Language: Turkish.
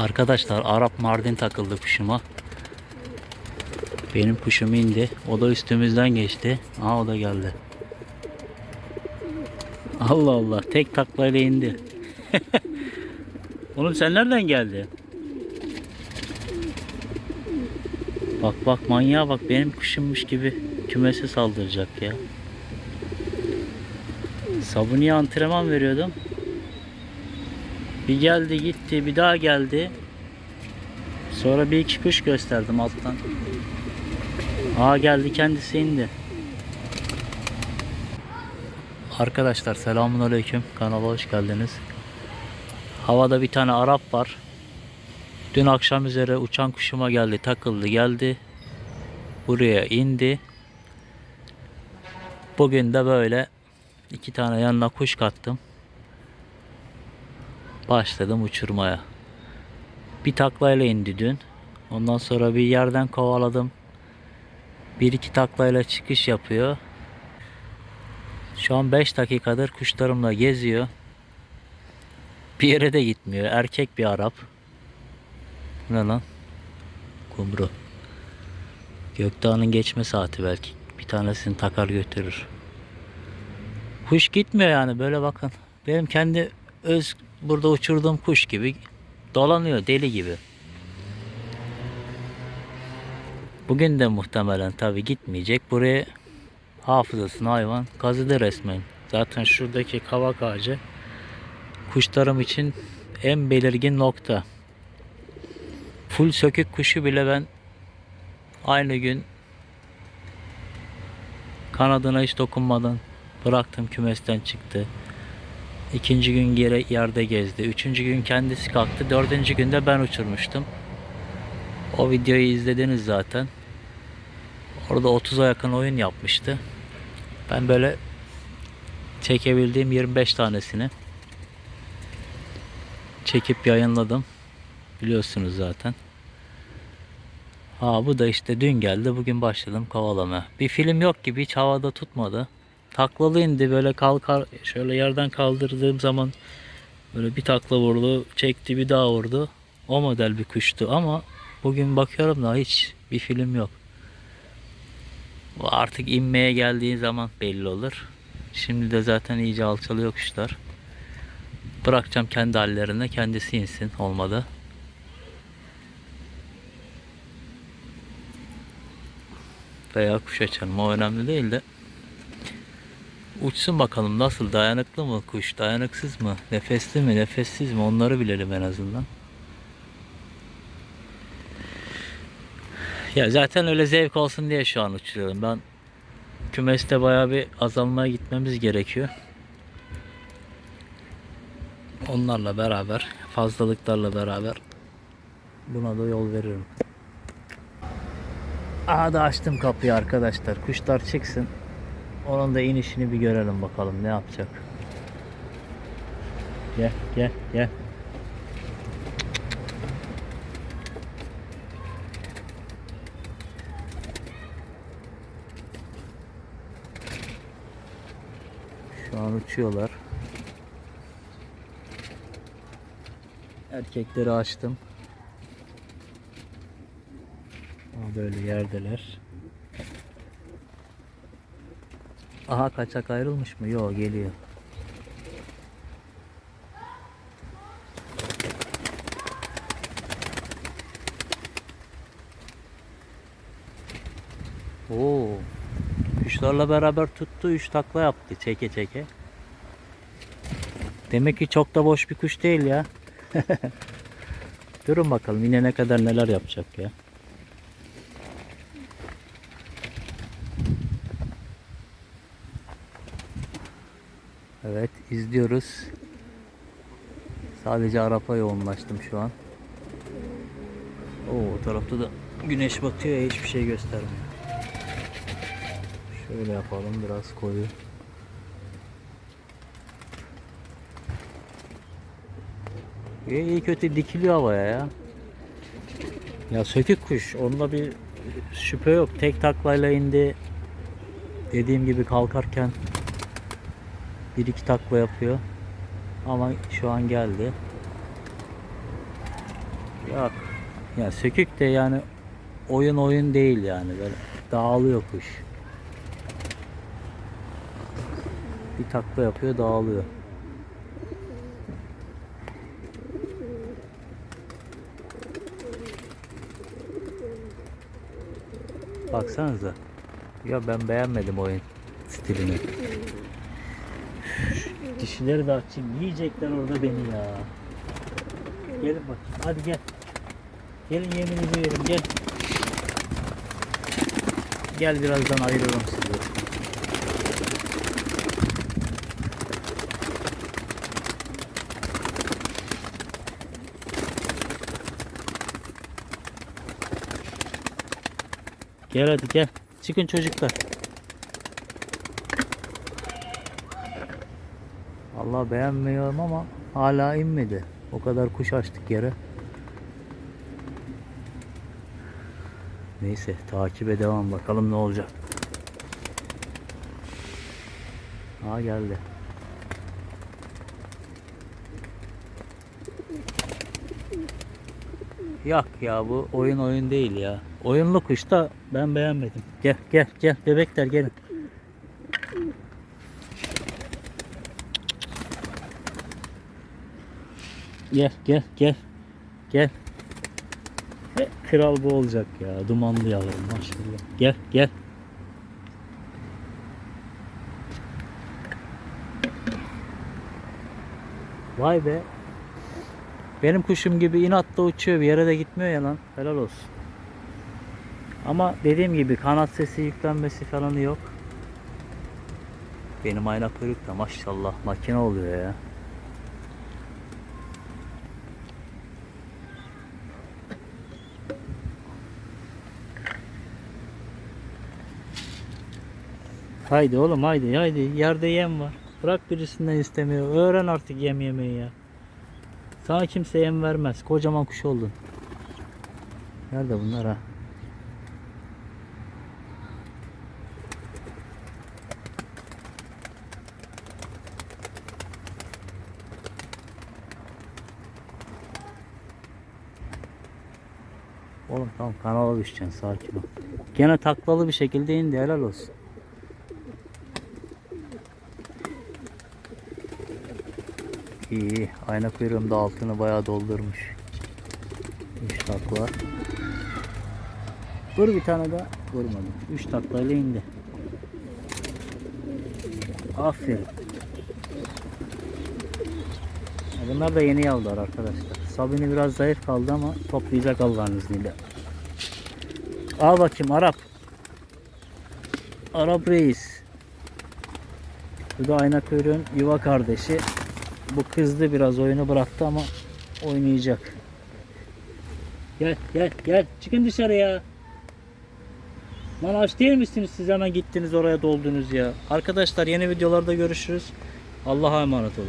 Arkadaşlar Arap Mardin takıldı kuşuma. Benim kuşum indi. O da üstümüzden geçti. Aa o da geldi. Allah Allah. Tek taklayla indi. Oğlum sen nereden geldin? Bak bak manyağa bak benim kuşummuş gibi kümese saldıracak ya. Sabuniye antrenman veriyordum. Bir geldi gitti bir daha geldi. Sonra bir iki kuş gösterdim alttan. Aa geldi kendisi indi. Arkadaşlar selamun aleyküm kanala hoş geldiniz. Havada bir tane Arap var. Dün akşam üzere uçan kuşuma geldi takıldı geldi. Buraya indi. Bugün de böyle iki tane yanına kuş kattım. Başladım uçurmaya. Bir taklayla indi dün. Ondan sonra bir yerden kovaladım. Bir iki taklayla çıkış yapıyor. Şu an 5 dakikadır kuşlarımla geziyor. Bir yere de gitmiyor. Erkek bir Arap. Ne lan? Kumru. Gökdağ'ın geçme saati belki. Bir tanesini takar götürür. Kuş gitmiyor yani böyle bakın. Benim kendi öz burada uçurduğum kuş gibi dolanıyor deli gibi. Bugün de muhtemelen tabi gitmeyecek. Buraya hafızasını hayvan kazıdı resmen. Zaten şuradaki kavak ağacı kuşlarım için en belirgin nokta. Full sökük kuşu bile ben aynı gün kanadına hiç dokunmadan bıraktım kümesten çıktı. İkinci gün yere yerde gezdi. Üçüncü gün kendisi kalktı. Dördüncü günde ben uçurmuştum. O videoyu izlediniz zaten. Orada 30'a yakın oyun yapmıştı. Ben böyle çekebildiğim 25 tanesini çekip yayınladım. Biliyorsunuz zaten. Ha bu da işte dün geldi. Bugün başladım kovalamaya. Bir film yok gibi hiç havada tutmadı. Taklalı indi böyle kalkar şöyle yerden kaldırdığım zaman böyle bir takla vurdu. Çekti bir daha vurdu. O model bir kuştu ama bugün bakıyorum da hiç bir film yok. Artık inmeye geldiği zaman belli olur. Şimdi de zaten iyice alçalıyor kuşlar. Bırakacağım kendi hallerine kendisi insin olmadı. Veya kuş açarım o önemli değil de. Uçsun bakalım nasıl dayanıklı mı kuş dayanıksız mı nefesli mi nefessiz mi onları bilelim en azından. Ya zaten öyle zevk olsun diye şu an uçuruyorum. Ben kümeste bayağı bir azalmaya gitmemiz gerekiyor. Onlarla beraber, fazlalıklarla beraber buna da yol veririm. Aha da açtım kapıyı arkadaşlar. Kuşlar çıksın. Onun da inişini bir görelim bakalım ne yapacak. Gel gel gel. Şu an uçuyorlar. Erkekleri açtım. Böyle yerdeler. Aha kaçak ayrılmış mı? Yok geliyor. Oo. Kuşlarla beraber tuttu, üç takla yaptı çeke çeke. Demek ki çok da boş bir kuş değil ya. Durun bakalım yine ne kadar neler yapacak ya. İzliyoruz. Sadece Arap'a yoğunlaştım şu an. Oo, o tarafta da güneş batıyor ya hiçbir şey göstermiyor. Şöyle yapalım biraz koyu. İyi, kötü dikiliyor havaya ya. Ya sökük kuş. Onda bir şüphe yok. Tek taklayla indi. Dediğim gibi kalkarken bir iki takla yapıyor. Ama şu an geldi. Yok. Ya sökük de yani oyun oyun değil yani böyle dağılıyor kuş. Bir takla yapıyor dağılıyor. Baksanıza. Ya ben beğenmedim oyun stilini. Dişileri de açayım. Yiyecekler orada beni ya. Gelin bakayım. Hadi gel. Gelin yeminizi verin gel. Gel birazdan ayırırım sizi. Gel hadi gel. Çıkın çocuklar. Allah beğenmiyorum ama hala inmedi. O kadar kuş açtık yere. Neyse takibe devam bakalım ne olacak. Aa geldi. Yok ya bu oyun oyun değil ya. Oyunlu kuş da ben beğenmedim. Gel gel gel bebekler gelin. Gel gel gel. Gel. E, kral bu olacak ya. Dumanlı yavrum maşallah. Gel gel. Vay be. Benim kuşum gibi inatla uçuyor bir yere de gitmiyor ya lan. Helal olsun. Ama dediğim gibi kanat sesi yüklenmesi falan yok. Benim ayna kuyruk da maşallah makine oluyor ya. Haydi oğlum haydi haydi yerde yem var. Bırak birisinden istemiyor. Öğren artık yem yemeyi ya. Sana kimse yem vermez. Kocaman kuş oldun. Nerede bunlar ha? Oğlum tamam kanala düşeceksin sakin ol. Gene taklalı bir şekilde indi helal olsun. İyi. Ayna kuyruğum da altını bayağı doldurmuş. 3 takla. Vur bir tane daha. Vurmadım. 3 taklayla indi. Aferin. Bunlar da yeni yavrular arkadaşlar. Sabini biraz zayıf kaldı ama toplayacak Allah'ın izniyle. Al bakayım Arap. Arap reis. Bu da ayna kuyruğun yuva kardeşi. Bu kızdı biraz oyunu bıraktı ama oynayacak. Gel gel gel çıkın dışarıya. Lan aç değil misiniz siz hemen gittiniz oraya doldunuz ya. Arkadaşlar yeni videolarda görüşürüz. Allah'a emanet olun.